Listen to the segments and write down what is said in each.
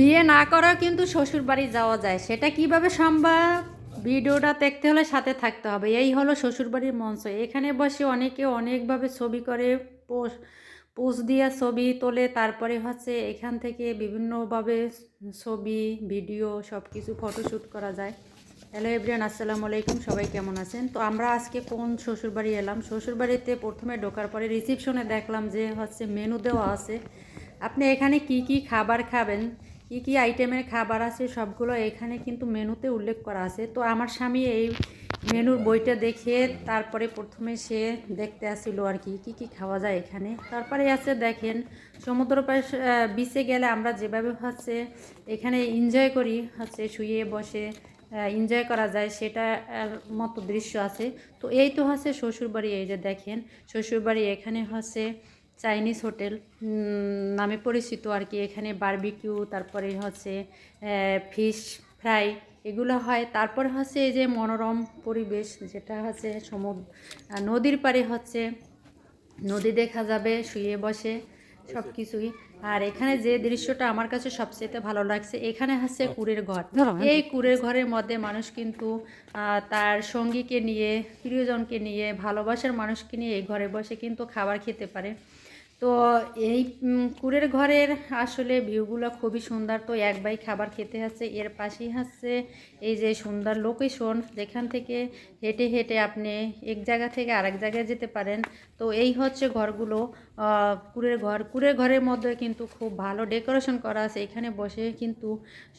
বিয়ে না করাও কিন্তু শ্বশুর বাড়ি যাওয়া যায়। সেটা কীভাবে সম্ভব? ভিডিওটা দেখতে হলে সাথে থাকতে হবে। এই হলো শ্বশুর বাড়ির মঞ্চ। এখানে বসে অনেকে অনেকভাবে ছবি করে পোস্ট পোস্ট দিয়ে ছবি তোলে। তারপরে হচ্ছে এখান থেকে বিভিন্নভাবে ছবি, ভিডিও সব কিছু ফটোশ্যুট করা যায়। হ্যালো এভরিয়ান আসসালামু আলাইকুম। সবাই কেমন আছেন? তো আমরা আজকে কোন শ্বশুরবাড়ি এলাম? শ্বশুরবাড়িতে প্রথমে ঢোকার পরে রিসিপশনে দেখলাম যে হচ্ছে মেনু দেওয়া আছে। আপনি এখানে কি কি খাবার খাবেন? কি কি আইটেমের খাবার আছে সবগুলো এখানে কিন্তু মেনুতে উল্লেখ করা আছে। তো আমার স্বামী এই মেনুর বইটা দেখে তারপরে প্রথমে সে দেখতে আসছিল আর কি, কী কী খাওয়া যায় এখানে। তারপরে আছে দেখেন, সমুদ্র পাশে বিচে গেলে আমরা যেভাবে হচ্ছে এখানে এনজয় করি, হচ্ছে শুয়ে বসে এনজয় করা যায় সেটা মতো দৃশ্য আছে। তো এই তো হচ্ছে শ্বশুরবাড়ি, এই যে দেখেন, শ্বশুরবাড়ি এখানে হচ্ছে চাইনিজ হোটেল নামে পরিচিত আর কি। এখানে বারবিকিউ, তারপরে হচ্ছে ফিশ ফ্রাই এগুলো হয়। তারপর হচ্ছে এই যে মনোরম পরিবেশ, যেটা হচ্ছে সমুদ্র নদীর পাড়ে হচ্ছে, নদী দেখা যাবে, শুয়ে বসে সব কিছুই আর এখানে যে দৃশ্যটা আমার কাছে সবচেয়ে ভালো লাগছে এখানে হচ্ছে কুড়ের ঘর। এই কুড়ের ঘরের মধ্যে মানুষ কিন্তু তার সঙ্গীকে নিয়ে প্রিয়জনকে নিয়ে ভালোবাসার মানুষকে নিয়ে এই ঘরে বসে কিন্তু খাবার খেতে পারে। তো এই কুড়ের ঘরের আসলে ভিউগুলো খুবই সুন্দর। তো এক বাই খাবার খেতে হচ্ছে এর পাশেই হচ্ছে এই যে সুন্দর লোকেশন যেখান থেকে হেঁটে হেঁটে আপনি এক জায়গা থেকে আরেক জায়গায় যেতে পারেন। তো এই হচ্ছে ঘরগুলো। কুড়ের ঘর, কুড়ের ঘরের মধ্যে কিন্তু খুব ভালো ডেকোরেশন করা আছে। এখানে বসে কিন্তু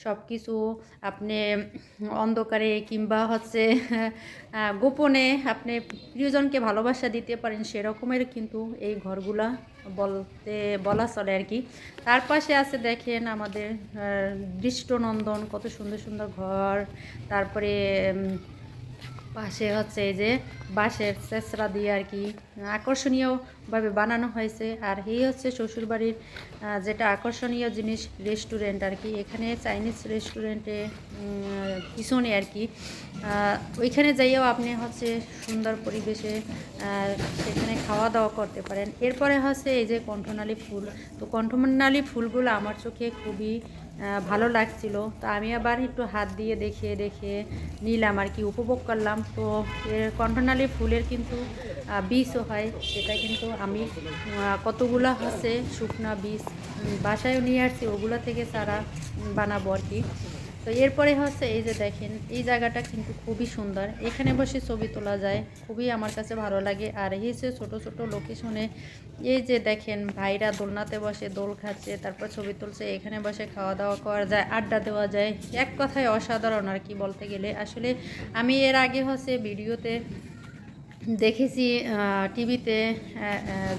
সব কিছু আপনি অন্ধকারে কিংবা হচ্ছে গোপনে আপনি প্রিয়জনকে ভালোবাসা দিতে পারেন, সেরকমের কিন্তু এই ঘরগুলা বলতে, বলা চলে আর কি। তার পাশে আছে দেখেন আমাদের দৃষ্টনন্দন, কত সুন্দর সুন্দর ঘর। তারপরে পাশে হচ্ছে এই যে বাঁশের চেঁচড়া দিয়ে আর কি আকর্ষণীয়ভাবে বানানো হয়েছে। আর এই হচ্ছে শ্বশুরবাড়ির যেটা আকর্ষণীয় জিনিস রেস্টুরেন্ট আর কি। এখানে চাইনিজ রেস্টুরেন্টে পিছনে আর কি। ওইখানে যাইয়েও আপনি হচ্ছে সুন্দর পরিবেশে সেখানে খাওয়া দাওয়া করতে পারেন। এরপরে হচ্ছে এই যে কণ্ঠনালী ফুল। তো কণ্ঠনালী ফুলগুলো আমার চোখে খুবই ভালো লাগছিল। তা আমি আবার একটু হাত দিয়ে দেখে দেখে নিলাম আর কি, উপভোগ করলাম। তো এর কণ্ঠনালী ফুলের কিন্তু বিষও হয়, সেটা কিন্তু আমি কতগুলো হচ্ছে শুকনা বীজ বাসায়ও নিয়ে আসছি, ওগুলো থেকে সারা বানাবো আর কি। তো এরপরে হচ্ছে এই যে দেখেন, এই জায়গাটা কিন্তু খুবই সুন্দর। এখানে বসে ছবি তোলা যায়, খুবই আমার কাছে ভালো লাগে। আর এই যে ছোটো ছোটো লোকেশনে এই যে দেখেন, ভাইরা দোলনাতে বসে, দোল খাচ্ছে, তারপর ছবি তুলছে, এখানে বসে খাওয়া দাওয়া করা যায়, আড্ডা দেওয়া যায়। এক কথায় অসাধারণ আর কি বলতে গেলে। আসলে আমি এর আগে হচ্ছে ভিডিওতে দেখেছি টিভিতে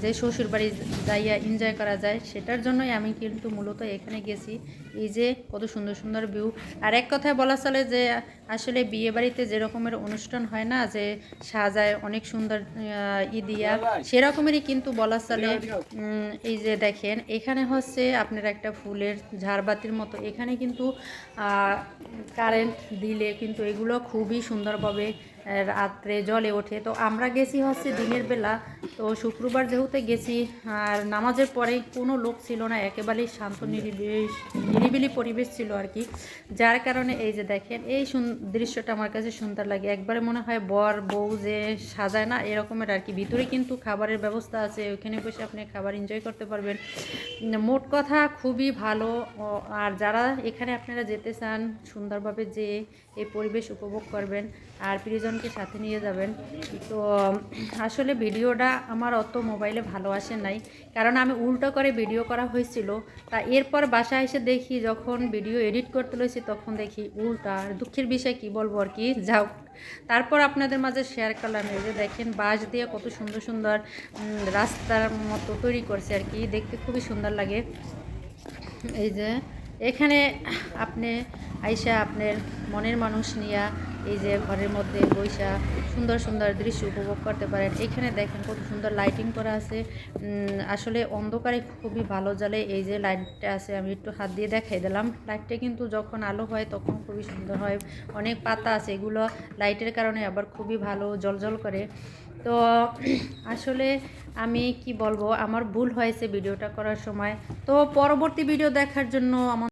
যে শ্বশুর বাড়ি যাইয়া এনজয় করা যায়, সেটার জন্যই আমি কিন্তু মূলত এখানে গেছি। এই যে কত সুন্দর সুন্দর ভিউ আর এক কথায় বলা চলে যে, আসলে বিয়ে বাড়িতে যে রকমের অনুষ্ঠান হয় না, যে সাজায় অনেক সুন্দর ই দিয়া, সেরকমেরই কিন্তু বলা চলে এই যে দেখেন, এখানে হচ্ছে আপনার একটা ফুলের ঝাড়বাতির মতো। এখানে কিন্তু কারেন্ট দিলে কিন্তু এগুলো খুবই সুন্দরভাবে রাত্রে জলে ওঠে। তো আমরা গেছি হচ্ছে দিনের বেলা। তো শুক্রবার যেহেতু গেছি, আর নামাজের পরে কোনো লোক ছিল না, একেবারেই শান্ত নিরিবিলি নিরিবিলি পরিবেশ ছিল আর কি। যার কারণে এই যে দেখেন, এই দৃশ্যটা আমার কাছে সুন্দর লাগে। একবারে মনে হয় বর, বউ যে সাজায় না, এরকমের আর কি। ভিতরে কিন্তু খাবারের ব্যবস্থা আছে, ওইখানে বসে আপনি খাবার এনজয় করতে পারবেন। মোট কথা খুবই ভালো। আর যারা এখানে আপনারা যেতে চান, সুন্দরভাবে যে এই পরিবেশ উপভোগ করবেন। আর প্রিয়জনকে সাথে নিয়ে যাবেন। তো, আসলে ভিডিওটা আমার অত মোবাইলে ভালো আসে নাই। কারণ আমি উল্টো করে ভিডিও করা হয়েছিল। তা এরপর বাসায় এসে দেখি যখন ভিডিও এডিট করতে লইছি, তখন দেখি উল্টা আর দুঃখের বিষয় কি বলব আর কি? যাও। তারপর আপনাদের মাঝে শেয়ার করলাম। এই যে দেখেন, বাঁশ দিয়ে কত সুন্দর সুন্দর রাস্তার মতো তৈরি করছে আর কি। দেখতে খুবই সুন্দর লাগে। এই যে, এখানে আপনি আইসা আপনার মনের মানুষ নিয়া এই যে ঘরের মধ্যে বৈশা সুন্দর সুন্দর দৃশ্য উপভোগ করতে পারেন। এখানে দেখেন কত সুন্দর লাইটিং করা আছে। আসলে অন্ধকারে খুবই ভালো জ্বলে। এই যে লাইটটা আছে, আমি একটু হাত দিয়ে দেখাই দিলাম। লাইটটা কিন্তু যখন আলো হয় তখন খুবই সুন্দর হয়। অনেক পাতা আছে, এগুলো লাইটের কারণে আবার খুবই ভালো জলজল করে। তো আসলে আমি কি বলব, আমার ভুল হয়েছে ভিডিওটা করার সময়। তো পরবর্তী ভিডিও দেখার জন্য আমার